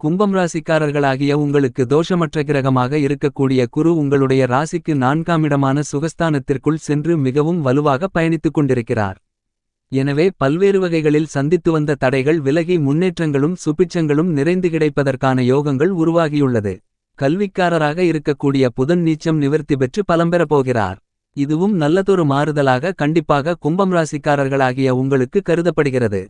கும்பம் ராசிக்காரர்களாகிய உங்களுக்கு தோஷமற்ற கிரகமாக இருக்கக்கூடிய குரு உங்களுடைய ராசிக்கு நான்காமிடமான சுகஸ்தானத்திற்குள் சென்று மிகவும் வலுவாக பயணித்துக் கொண்டிருக்கிறார். எனவே பல்வேறு வகைகளில் சந்தித்து வந்த தடைகள் விலகி முன்னேற்றங்களும் சுபிட்சங்களும் நிறைந்து கிடைப்பதற்கான யோகங்கள் உருவாகியுள்ளது. கல்விக்காரராக இருக்கக்கூடிய புதன் நீச்சம் நிவர்த்தி பெற்று பலம்பெறப் போகிறார். இதுவும் நல்லதொரு மாறுதலாக கண்டிப்பாக கும்பம் ராசிக்காரர்களாகிய உங்களுக்கு கருதப்படுகிறது.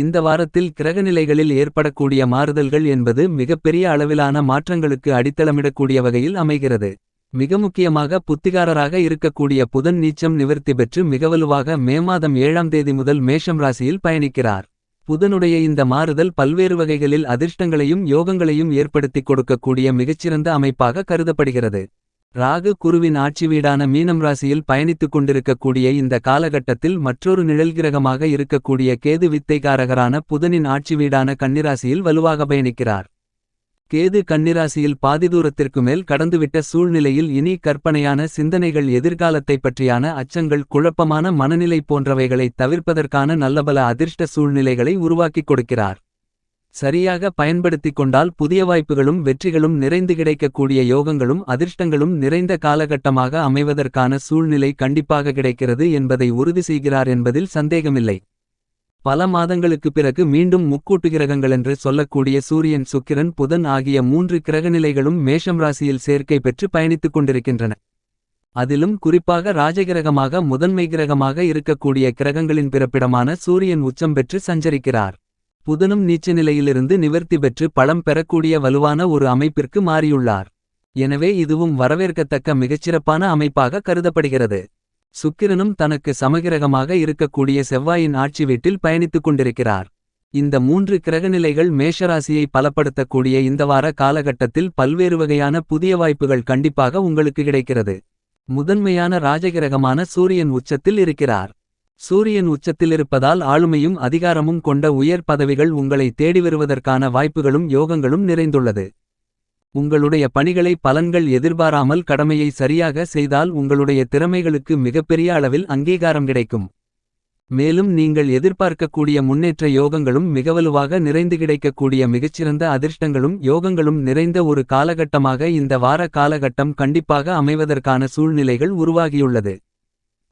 இந்த வாரத்தில் கிரகநிலைகளில் ஏற்படக்கூடிய மாறுதல்கள் என்பது மிகப்பெரிய அளவிலான மாற்றங்களுக்கு அடித்தளமிடக்கூடிய வகையில் அமைகிறது. மிக முக்கியமாக புத்திகாரராக இருக்கக்கூடிய புதன் நீச்சம் நிவர்த்தி பெற்று மிகவலுவாக மே மாதம் ஏழாம் தேதி முதல் மேஷம் ராசியில் பயணிக்கிறார். புதனுடைய இந்த மாறுதல் பல்வேறு வகைகளில் அதிர்ஷ்டங்களையும் யோகங்களையும் ஏற்படுத்திக் கொடுக்கக்கூடிய மிகச்சிறந்த அமைப்பாக கருதப்படுகிறது. ராகு குருவின் ஆட்சி வீடான மீனம் ராசியில் பயணித்துக் கொண்டிருக்கக்கூடிய இந்த காலகட்டத்தில் மற்றொரு நிழல்கிரகமாக இருக்கக்கூடிய கேது வித்தைக்காரகரான புதனின் ஆட்சி வீடான கன்னிராசியில் வலுவாக பயணிக்கிறார். கேது கன்னிராசியில் பாதி தூரத்திற்கு மேல் கடந்துவிட்ட சூழ்நிலையில் இனி கற்பனையான சிந்தனைகள் எதிர்காலத்தைப் பற்றியான அச்சங்கள் குழப்பமான மனநிலை போன்றவைகளை தவிர்ப்பதற்கான நல்லபல அதிர்ஷ்ட சூழ்நிலைகளை உருவாக்கிக் கொடுக்கிறார். சரியாக பயன்படுத்திக் கொண்டால் புதிய வாய்ப்புகளும் வெற்றிகளும் நிறைந்து கிடைக்கக்கூடிய யோகங்களும் அதிர்ஷ்டங்களும் நிறைந்த காலகட்டமாக அமைவதற்கான சூழ்நிலை கண்டிப்பாக கிடைக்கிறது என்பதை உறுதி செய்கிறார் என்பதில் சந்தேகமில்லை. பல மாதங்களுக்குப் பிறகு மீண்டும் முக்கூட்டு கிரகங்களென்று சொல்லக்கூடிய சூரியன் சுக்கிரன் புதன் ஆகிய மூன்று கிரகநிலைகளும் மேஷம் ராசியில் சேர்க்கை பெற்று பயணித்துக் கொண்டிருக்கின்றன. அதிலும் குறிப்பாக ராஜகிரகமாக முதன்மை கிரகமாக இருக்கக்கூடிய கிரகங்களின் பிறப்பிடமான சூரியன் உச்சம் பெற்று சஞ்சரிக்கிறார். புதனும் நீச்ச நிலையிலிருந்து நிவர்த்தி பெற்று பலம் பெறக்கூடிய வலுவான ஒரு அமைப்பிற்கு மாறியுள்ளார். எனவே இதுவும் வரவேற்கத்தக்க மிகச்சிறப்பான அமைப்பாக கருதப்படுகிறது. சுக்கிரனும் தனக்கு சமகிரகமாக இருக்கக்கூடிய செவ்வாயின் ஆட்சி வீட்டில் பயணித்துக் கொண்டிருக்கிறார். இந்த மூன்று கிரகநிலைகள் மேஷராசியை பலப்படுத்தக்கூடிய இந்த வார காலகட்டத்தில் பல்வேறு வகையான புதிய வாய்ப்புகள் கண்டிப்பாக உங்களுக்கு கிடைக்கிறது. முதன்மையான ராஜகிரகமான சூரியன் உச்சத்தில் இருக்கிறார். சூரியன் உச்சத்தில் இருப்பதால் ஆளுமையும் அதிகாரமும் கொண்ட உயர் பதவிகள் உங்களை தேடி வருவதற்கான வாய்ப்புகளும் யோகங்களும் நிறைந்துள்ளது. உங்களுடைய பணிகளை பலன்கள் எதிர்பாராமல் கடமையை சரியாக செய்தால் உங்களுடைய திறமைகளுக்கு மிகப்பெரிய அளவில் அங்கீகாரம் கிடைக்கும். மேலும் நீங்கள் எதிர்பார்க்கக்கூடிய முன்னேற்ற யோகங்களும் மிகவலுவாக நிறைந்து கிடைக்கக்கூடிய மிகச்சிறந்த அதிர்ஷ்டங்களும் யோகங்களும் நிறைந்த ஒரு காலகட்டமாக இந்த வார காலகட்டம் கண்டிப்பாக அமைவதற்கான சூழ்நிலைகள் உருவாகியுள்ளது.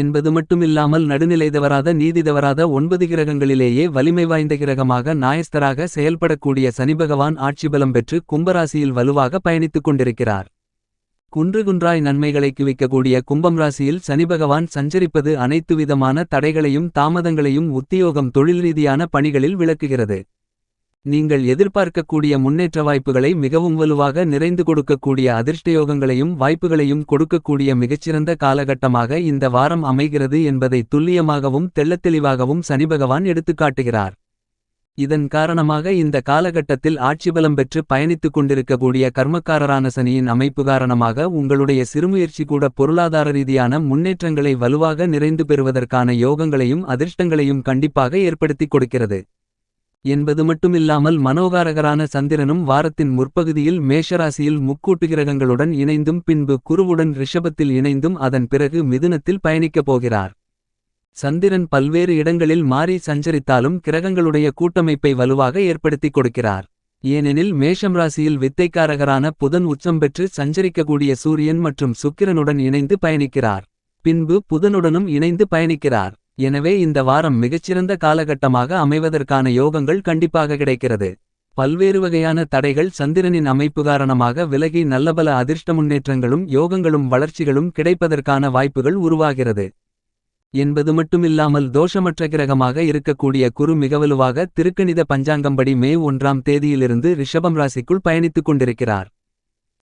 என்பது மட்டுமில்லாமல் நடுநிலைதவராத நீதிதவராத ஒன்பது கிரகங்களிலேயே வலிமை வாய்ந்த கிரகமாக நாயஸ்தராக செயல்படக்கூடிய சனிபகவான் ஆட்சிபலம் பெற்று கும்பராசியில் வலுவாக பயணித்துக் கொண்டிருக்கிறார். குன்று குன்றாய் நன்மைகளை குவிக்கக்கூடிய கும்பம் ராசியில் சனிபகவான் சஞ்சரிப்பது அனைத்து விதமான தடைகளையும் தாமதங்களையும் உத்தியோகம் தொழில் ரீதியான பணிகளில் விளக்குகிறது. நீங்கள் எதிர்பார்க்கக்கூடிய முன்னேற்ற வாய்ப்புகளை மிகவும் வலுவாக நிறைந்து கொடுக்கக்கூடிய அதிர்ஷ்டயோகங்களையும் வாய்ப்புகளையும் கொடுக்கக்கூடிய மிகச்சிறந்த காலகட்டமாக இந்த வாரம் அமைகிறது என்பதை துல்லியமாகவும் தெள்ளத்தெளிவாகவும் சனிபகவான் எடுத்துக்காட்டுகிறார் இதன் காரணமாக இந்த காலகட்டத்தில் ஆட்சிபலம் பெற்று பயணித்துக் கொண்டிருக்கக்கூடிய கர்மக்காரரான சனியின் அமைப்பு காரணமாக உங்களுடைய சிறுமுயற்சி கூட பொருளாதார ரீதியான முன்னேற்றங்களை வலுவாக நிறைந்து பெறுவதற்கான யோகங்களையும் அதிர்ஷ்டங்களையும் கண்டிப்பாக ஏற்படுத்திக் கொடுக்கிறது. என்பது மட்டுமில்லாமல் மனோகாரகரான சந்திரனும் வாரத்தின் முற்பகுதியில் மேஷராசியில் முக்கூட்டு கிரகங்களுடன் இணைந்தும் பின்பு குருவுடன் ரிஷபத்தில் இணைந்தும் அதன் பிறகு மிதுனத்தில் பயணிக்கப் போகிறார். சந்திரன் பல்வேறு இடங்களில் மாறி சஞ்சரித்தாலும் கிரகங்களுடைய கூட்டமைப்பை வலுவாக ஏற்படுத்திக் கொடுக்கிறார். ஏனெனில் மேஷம் ராசியில் வித்தைக்காரகரான புதன் உச்சம் பெற்று சஞ்சரிக்கக்கூடிய சூரியன் மற்றும் சுக்கிரனுடன் இணைந்து பயணிக்கிறார். பின்பு புதனுடனும் இணைந்து பயணிக்கிறார். எனவே இந்த வாரம் மிகச்சிறந்த காலகட்டமாக அமைவதற்கான யோகங்கள் கண்டிப்பாக கிடைக்கிறது. பல்வேறு வகையான தடைகள் சந்திரனின் அமைப்பு காரணமாக விலகி நல்லபல அதிர்ஷ்ட முன்னேற்றங்களும் யோகங்களும் வளர்ச்சிகளும் கிடைப்பதற்கான வாய்ப்புகள் உருவாகிறது. என்பது மட்டுமில்லாமல் தோஷமற்ற கிரகமாக இருக்கக்கூடிய குரு மிகவலுவாக திருக்கணித பஞ்சாங்கம்படி மே ஒன்றாம் தேதியிலிருந்து ரிஷபம் ராசிக்குள் பயணித்துக் கொண்டிருக்கிறார்.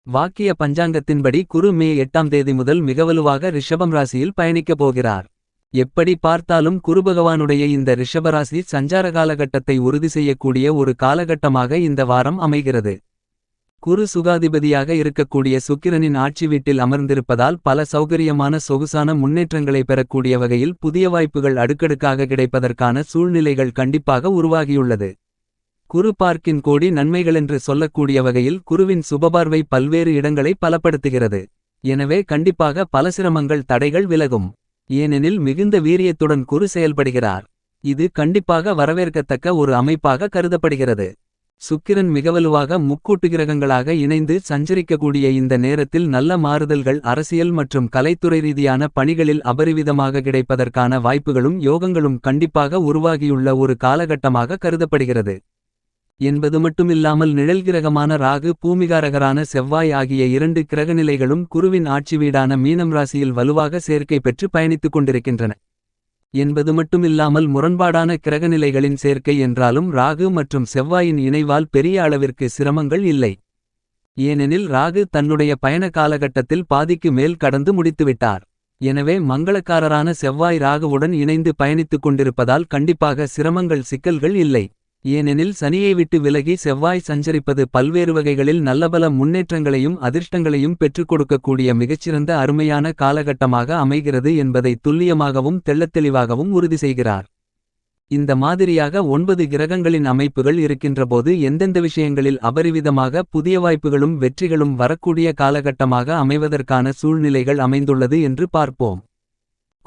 வாக்கிய பஞ்சாங்கத்தின்படி குரு மே எட்டாம் தேதி முதல் மிகவலுவாக ரிஷபம் ராசியில் பயணிக்கப் போகிறார். எப்படி பார்த்தாலும் குருபகவானுடைய இந்த ரிஷபராசி சஞ்சார காலகட்டத்தை உறுதி செய்யக்கூடிய ஒரு காலகட்டமாக இந்த வாரம் அமைகிறது. குரு சுகாதிபதியாக இருக்கக்கூடிய சுக்கிரனின் ஆட்சி வீட்டில் அமர்ந்திருப்பதால் பல சௌகரியமான சொகுசான முன்னேற்றங்களை பெறக்கூடிய வகையில் புதிய வாய்ப்புகள் அடுக்கடுக்காக கிடைப்பதற்கான சூழ்நிலைகள் கண்டிப்பாக உருவாகியுள்ளது. குரு பார்க்கின் கோடி நன்மைகளென்று சொல்லக்கூடிய வகையில் குருவின் சுபபார்வை பல்வேறு இடங்களை பலப்படுத்துகிறது. எனவே கண்டிப்பாக பல சிரமங்கள் தடைகள் விலகும். ஏனெனில் மிகுந்த வீரியத்துடன் குரு செயல்படுகிறார். இது கண்டிப்பாக வரவேற்கத்தக்க ஒரு அமைப்பாக கருதப்படுகிறது. சுக்கிரன் மிகவலுவாக முக்கூட்டு கிரகங்களாக இணைந்து சஞ்சரிக்கக்கூடிய இந்த நேரத்தில் நல்ல மாறுதல்கள் அரசியல் மற்றும் கலைத்துறை ரீதியான பணிகளில் அபரிவிதமாக கிடைப்பதற்கான வாய்ப்புகளும் யோகங்களும் கண்டிப்பாக உருவாகியுள்ள ஒரு காலகட்டமாக கருதப்படுகிறது. என்பது மட்டுமில்லாமல் நிழல் கிரகமான ராகு பூமிகாரகரான செவ்வாய் ஆகிய இரண்டு கிரகநிலைகளும் குருவின் ஆட்சி வீடான மீனம் ராசியில் வலுவாக சேர்க்கை பெற்று பயணித்துக் கொண்டிருக்கின்றன. என்பது மட்டுமில்லாமல் முரண்பாடான கிரகநிலைகளின் சேர்க்கை என்றாலும் ராகு மற்றும் செவ்வாயின் இணைவால் பெரிய அளவிற்கு சிரமங்கள் இல்லை. ஏனெனில் ராகு தன்னுடைய பயண காலகட்டத்தில் பாதிக்கு மேல் கடந்து முடித்துவிட்டார். எனவே மங்களக்காரரான செவ்வாய் ராகுவுடன் இணைந்து பயணித்துக் கொண்டிருப்பதால் கண்டிப்பாக சிரமங்கள் சிக்கல்கள் இல்லை. ஏனெனில் சனியை விட்டு விலகி செவ்வாய் சஞ்சரிப்பது பல்வேறு வகைகளில் நல்லபல முன்னேற்றங்களையும் அதிர்ஷ்டங்களையும் பெற்றுக் கொடுக்கக்கூடிய மிகச்சிறந்த அருமையான காலகட்டமாக அமைகிறது என்பதை துல்லியமாகவும் தெள்ளத்தெளிவாகவும் உறுதி செய்கிறார். இந்த மாதிரியாக ஒன்பது கிரகங்களின் அமைப்புகள் இருக்கின்றபோது எந்தெந்த விஷயங்களில் அபரிவிதமாக புதிய வாய்ப்புகளும் வெற்றிகளும் வரக்கூடிய காலகட்டமாக அமைவதற்கான சூழ்நிலைகள் அமைந்துள்ளது என்று பார்ப்போம்.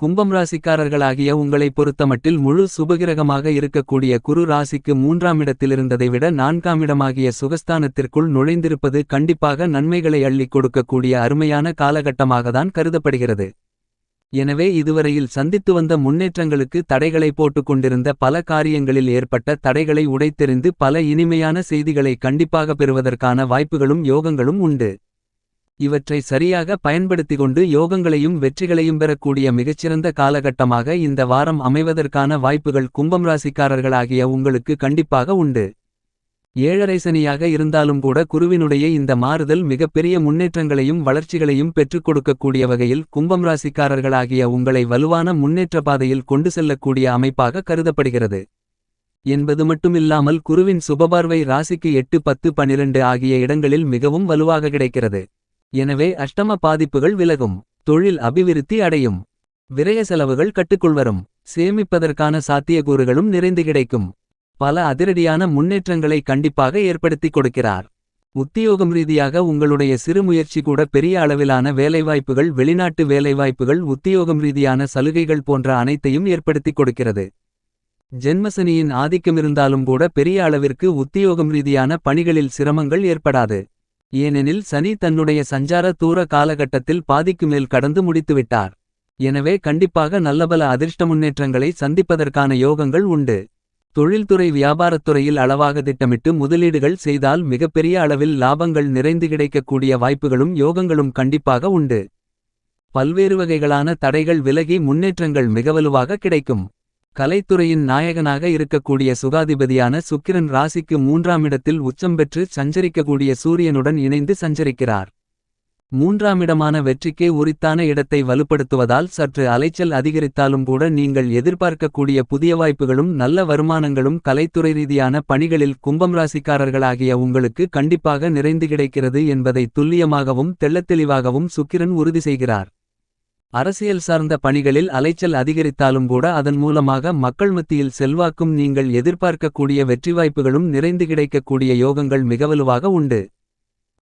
கும்பம் ராசிக்காரர்களாகிய உங்களைப் பொறுத்தமட்டில் முழு சுபகிரகமாக இருக்கக்கூடிய குரு ராசிக்கு மூன்றாம் இடத்திலிருந்ததை விட நான்காம் இடமாகிய சுகஸ்தானத்திற்குள் நுழைந்திருப்பது கண்டிப்பாக நன்மைகளை அள்ளிக் கொடுக்கக்கூடிய அருமையான காலகட்டமாகத்தான் கருதப்படுகிறது. எனவே இதுவரையில் சந்தித்து வந்த முன்னேற்றங்களுக்கு தடைகளை போட்டுக் கொண்டிருந்த பல காரியங்களில் ஏற்பட்ட தடைகளை உடைத்தெறிந்து பல இனிமையான செய்திகளை கண்டிப்பாக பெறுவதற்கான வாய்ப்புகளும் யோகங்களும் உண்டு. இவற்றை சரியாக பயன்படுத்திக்கொண்டு யோகங்களையும் வெற்றிகளையும் பெறக்கூடிய மிகச்சிறந்த காலகட்டமாக இந்த வாரம் அமைவதற்கான வாய்ப்புகள் கும்பம் ராசிக்காரர்களாகிய உங்களுக்கு கண்டிப்பாக உண்டு. ஏழரை சனியாக இருந்தாலும் கூட குருவினுடைய இந்த மாறுதல் மிகப்பெரிய முன்னேற்றங்களையும் வளர்ச்சிகளையும் பெற்றுக் கொடுக்கக்கூடிய வகையில் கும்பம் ராசிக்காரர்களாகிய உங்களை வலுவான முன்னேற்ற பாதையில் கொண்டு செல்லக்கூடிய அமைப்பாக கருதப்படுகிறது. என்பது மட்டுமில்லாமல் குருவின் சுபபார்வை ராசிக்கு எட்டு பத்து பனிரெண்டு ஆகிய இடங்களில் மிகவும் வலுவாக கிடைக்கிறது. எனவே அஷ்டம பாதிப்புகள் விலகும். தொழில் அபிவிருத்தி அடையும். விரய செலவுகள் கட்டுக்குள்வரும் சேமிப்பதற்கான சாத்தியக்கூறுகளும் நிறைந்து கிடைக்கும். பல அதிரடியான முன்னேற்றங்களை கண்டிப்பாக ஏற்படுத்திக் கொடுக்கிறார். உத்தியோகம் ரீதியாக உங்களுடைய சிறு முயற்சி கூட பெரிய அளவிலான வேலைவாய்ப்புகள் வெளிநாட்டு வேலைவாய்ப்புகள் உத்தியோகம் ரீதியான சலுகைகள் போன்ற அனைத்தையும் ஏற்படுத்திக் கொடுக்கிறது. ஜென்மசனியின் ஆதிக்கமிருந்தாலும் கூட பெரிய அளவிற்கு உத்தியோகம் ரீதியான பணிகளில் சிரமங்கள் ஏற்படாது. ஏனெனில் சனி தன்னுடைய சஞ்சார தூர காலகட்டத்தில் பாதிக்கு மேல் கடந்து முடித்துவிட்டார் எனவே கண்டிப்பாக நல்லபல அதிர்ஷ்ட முன்னேற்றங்களை சந்திப்பதற்கான யோகங்கள் உண்டு. தொழில்துறை வியாபாரத்துறையில் அளவாக திட்டமிட்டு முதலீடுகள் செய்தால் மிகப்பெரிய அளவில் லாபங்கள் நிறைந்து கிடைக்கக்கூடிய வாய்ப்புகளும் யோகங்களும் கண்டிப்பாக உண்டு. பல்வேறு வகைகளான தடைகள் விலகி முன்னேற்றங்கள் மிகவலுவாக கிடைக்கும். கலைத்துறையின் நாயகனாக இருக்கக்கூடிய சுகாதிபதியான சுக்கிரன் ராசிக்கு மூன்றாம் இடத்தில் உச்சம் பெற்று சஞ்சரிக்கக்கூடிய சூரியனுடன் இணைந்து சஞ்சரிக்கிறார். மூன்றாம் இடமான வெற்றிக்கே உரித்தான இடத்தை வலுப்படுத்துவதால் சற்று அலைச்சல் அதிகரித்தாலும் கூட நீங்கள் எதிர்பார்க்கக்கூடிய புதிய வாய்ப்புகளும் நல்ல வருமானங்களும் கலைத்துறை ரீதியான பணிகளில் கும்பம் ராசிக்காரர்களாகிய உங்களுக்கு கண்டிப்பாக நிறைந்து கிடைக்கிறது என்பதை துல்லியமாகவும் தெள்ளத்தெளிவாகவும் சுக்கிரன் உறுதி செய்கிறார். அரசியல் சார்ந்த பணிகளில் அலைச்சல் அதிகரித்தாலும் கூட அதன் மூலமாக மக்கள் மத்தியில் செல்வாக்கும் நீங்கள் எதிர்பார்க்கக்கூடிய வெற்றி வாய்ப்புகளும் நிறைந்து கிடைக்கக்கூடிய யோகங்கள் மிகவலுவாக உண்டு.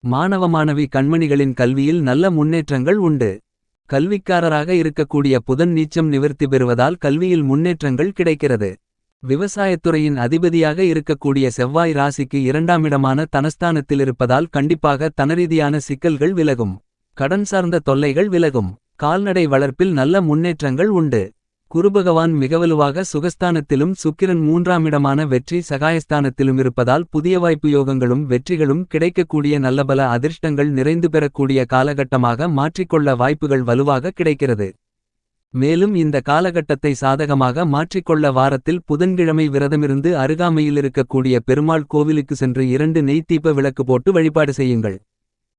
மாணவ மாணவி கண்மணிகளின் கல்வியில் நல்ல முன்னேற்றங்கள் உண்டு. கல்விக்காரராக இருக்கக்கூடிய புதன் நீச்சம் நிவர்த்தி பெறுவதால் கல்வியில் முன்னேற்றங்கள் கிடைக்கிறது. விவசாயத்துறையின் அதிபதியாக இருக்கக்கூடிய செவ்வாய் ராசிக்கு இரண்டாம் இடமான தனஸ்தானத்தில் இருப்பதால் கண்டிப்பாக தனரீதியான சிக்கல்கள் விலகும். கடன் சார்ந்த தொல்லைகள் விலகும். கால்நடை வளர்ப்பில் நல்ல முன்னேற்றங்கள் உண்டு. குருபகவான் மிகவலுவாக சுகஸ்தானத்திலும் சுக்கிரன் மூன்றாம் இடமான வெற்றி சகாயஸ்தானத்திலும் இருப்பதால் புதிய வாய்ப்பு யோகங்களும் வெற்றிகளும் கிடைக்கக்கூடிய நல்லபல அதிர்ஷ்டங்கள் நிறைந்து பெறக்கூடிய காலகட்டமாக மாற்றிக்கொள்ள வாய்ப்புகள் வலுவாக கிடைக்கிறது. மேலும் இந்த காலகட்டத்தை சாதகமாக மாற்றிக்கொள்ள வாரத்தில் புதன்கிழமை விரதமிருந்து அருகாமையில் இருக்கக்கூடிய பெருமாள் கோவிலுக்கு சென்று இரண்டு நெய் விளக்கு போட்டு வழிபாடு செய்யுங்கள்.